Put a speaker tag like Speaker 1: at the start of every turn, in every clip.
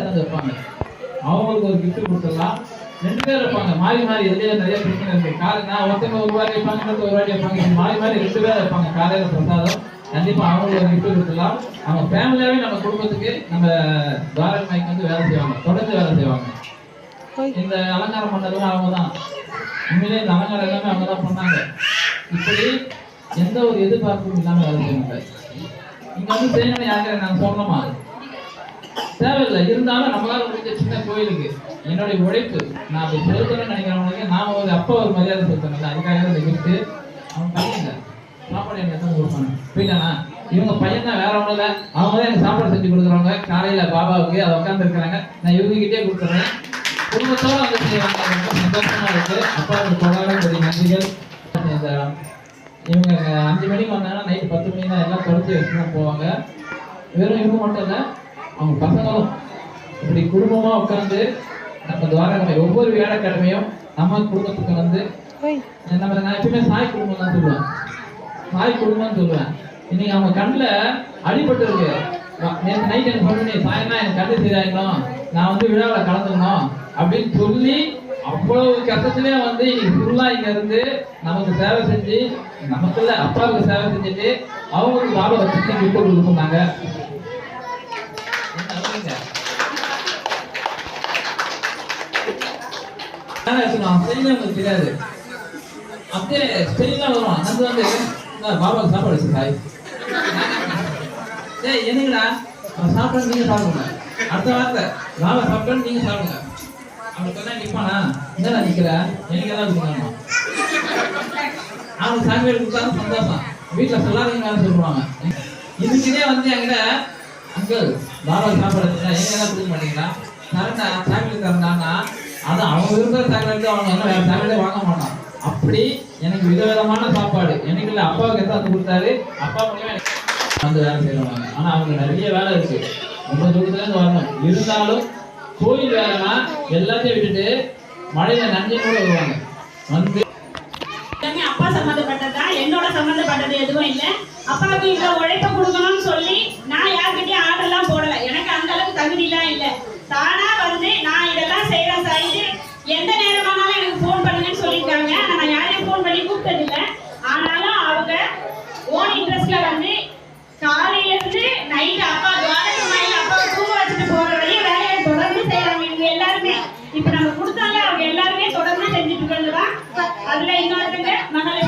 Speaker 1: எடுத்து வைப்பாங்க அவங்களுக்கு ஒரு gift கொடுத்துடலாம். ரெண்டு பேர் இருப்பாங்க. மாறி மாறி இதுலயே நிறைய பிரச்சனை இருக்கு. காலை நான் ஒருத்தங்க ஒரு வாட்டி இன்னொருத்தர் ஒரு வாட்டி இப்படி மாறி மாறி ரெண்டு பேர் இருப்பாங்க. காலையில பிரசாதம். கண்டிப்பா அவங்களுக்கு ஒரு gift கொடுத்துடலாம். அவங்க ஃபேமிலியாவே நம்ம குடும்பத்துக்கு நம்ம துவாரக மைக்கு வந்து வேலை செய்வாங்க. தொடர்ந்து வேலை செய்வாங்க. இந்த அலங்காரம் பண்ணதும் அவங்க தான் உண்மையிலே இந்த அலங்காரம் எல்லாமே அவங்க தான் பண்ணாங்க. இப்படி எந்த ஒரு எதிர்பார்ப்பும் இல்லாம வேலை செய்வாங்க. இங்க வந்து செய்யணும் யாருக்காக நான் சொல்லணுமா? தேவையில்லை. இருந்தாலும் நம்மளால முடிஞ்ச சின்ன கோயிலுக்கு என்னுடைய உழைப்பு. நான் அப்படி செலுத்தணும்னு நினைக்கிறவங்களுக்கு நாம ஒரு அப்பா ஒரு மரியாதை செலுத்தணும் அதுக்காக இந்த கிஃப்ட் அவன் பையன் சாப்பாடு எனக்கு எத்தனை கொடுப்பாங்க. புரியுதானா இவங்க பையன் தான் வேற ஒன்றும் இல்லை. அவங்க தான் எனக்கு சாப்பாடு செஞ்சு கொடுக்குறவங்க. காலையில பாபாவுக்கு அதை உட்காந்துருக்கிறாங்க நான் இவங்க கிட்டே கொடுத்துறேன். குடும்பத்தோட வந்து செய்வாங்க. ரொம்ப சந்தோஷமா இருக்கு. அப்பாவுக்கு கொண்டாட பெரிய நன்றிகள். இந்த இவங்க அஞ்சு மணிக்கு வந்தாங்கன்னா நைட் பத்து மணி தான் எல்லாம் தொடச்சி வச்சு தான் போவாங்க. வெறும் இவங்க மட்டும் இல்லை அவங்க பசங்களும் இப்படி குடும்பமா உட்காந்து நம்ம துவாரகமை ஒவ்வொரு வியாழக்கிழமையும் நம்ம குடும்பத்துக்கு வந்து நம்ம நான் எப்பயுமே சாய் குடும்பம் தான் சொல்லுவேன். சாய் குடும்பம்னு சொல்லுவேன். இன்னைக்கு அவங்க கண்ணில் அடிபட்டு இருக்கு. நேற்று நைட் எனக்கு சொன்னேன் சாயந்தரம் எனக்கு கண்டு சரியாயிடணும் நான் வந்து விழாவில் கலந்துக்கணும். அப்படின்னு சொல்லி அவ்வளவு கஷ்டத்திலே வந்து இன்னைக்கு ஃபுல்லா இங்க இருந்து நமக்கு சேவை செஞ்சு நமக்கு இல்ல அப்பாவுக்கு சேவை செஞ்சுட்டு அவங்களுக்கு பாபா வச்சு விட்டு கொடுக்குறாங்க உங்களுக்கு தெரியாது அப்படியே ஸ்டெயிலாம் வரும். அது வந்து இந்தா, பாபாவுக்கு சாப்பாடு வச்சு சாய். ஏய் என்னங்கடா? அவன் சாப்பிட்டு நீங்க சாப்பிடுங்க. அடுத்த வார்த்தை பாபா சாப்பிட்டு நீங்க சாப்பிடுங்க. அவன் சொன்னா நிப்பானா என்னடா நிக்கிற? எனக்கு ஏதாவது கொடுக்கணுமா அவனுக்கு சாமி கொடுத்தாலும் சந்தோஷம். வீட்டுல சொல்லாதீங்கன்னு சொல்லுவாங்க. இதுக்குனே வந்து என்கிட்ட அங்கிள் பாபா சாப்பாடு எங்க ஏதாவது கொடுக்க மாட்டீங்களா? தரண்டா சாமியில் தரண்டான்னா அது அவன் விரும்புற சாக்லேட் அவங்க என்ன வேற சாக்லேட்டே வாங்க மாட்டான். அப்படி எனக்கு விதவிதமான சாப்பாடு. எனக்கு இல்லை அப்பாவுக்கு எதாவது கொடுத்தாரு? அப்பா மூலியமா வந்து வேலை செய்வாங்க ஆனா அவங்க நிறைய வேலை இருக்கு. ரொம்ப தூரத்துல இருந்து வரணும். இருந்தாலும் கோயில் வேலைனா எல்லாத்தையும் விட்டுட்டு மழையில நஞ்சை கூட வருவாங்க. வந்து
Speaker 2: அப்பா சம்மந்தப்பட்டதா? என்னோட சம்மந்தப்பட்டது எதுவும் இல்லை. அப்பாவுக்கு இந்த உழைப்பை கொடுக்கணும்னு சொல்லி நான் யார்கிட்டயும்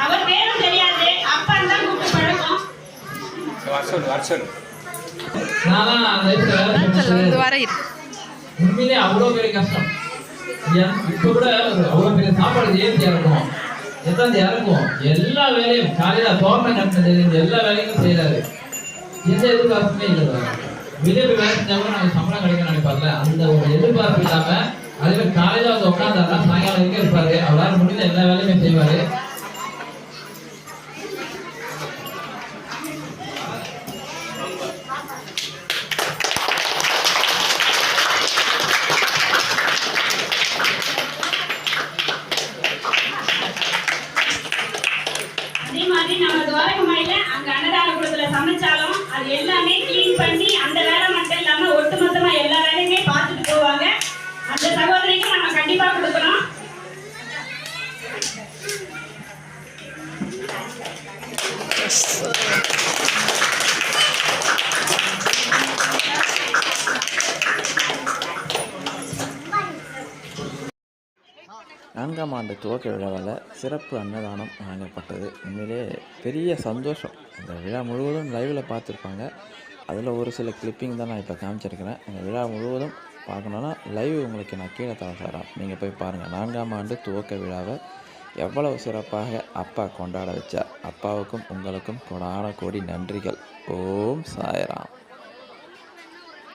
Speaker 2: அவர் தெரியாது அப்பா தான் கூப்பிட்டு பழக்கம்
Speaker 1: உண்மையிலே அவ்வளோ பெரிய கஷ்டம் இப்போ கூட அவ்வளோ பெரிய சாப்பாடு ஏற்றி இறக்கும் எத்தாந்து இறக்கும் எல்லா வேலையும் காலையில தோரணம் கட்டினது எல்லா வேலையும் செய்யறாரு எந்த எதிர்பார்ப்புமே இல்லை. வெளியே வேலை செஞ்சா நாங்கள் சம்பளம் கிடைக்கும் நினைப்பார்ல அந்த ஒரு எதிர்பார்ப்பு இல்லாம அதே மாதிரி காலையில வந்து உட்காந்தாருன்னா சாயங்காலம் வரைக்கும் இருப்பாரு? அவரால் முடிஞ்ச எல்லா வேலையுமே செய்வாரு.
Speaker 3: நான்காம் ஆண்டு துவக்க விழாவில் சிறப்பு அன்னதானம் வழங்கப்பட்டது. உண்மையிலே பெரிய சந்தோஷம். இந்த விழா முழுவதும் லைவில் பார்த்துருப்பாங்க. அதில் ஒரு சில கிளிப்பிங் தான் நான் இப்போ காமிச்சிருக்கிறேன். இந்த விழா முழுவதும் பார்க்கணுன்னா லைவ் உங்களுக்கு நான் கீழே தரேன். நீங்கள் போய் பாருங்கள் நான்காம் ஆண்டு துவக்க விழாவை எவ்வளவு சிறப்பாக அப்பா கொண்டாட வச்சார். அப்பாவுக்கும் உங்களுக்கும் கொடான கோடி நன்றிகள். ஓம் சாய்ராம்.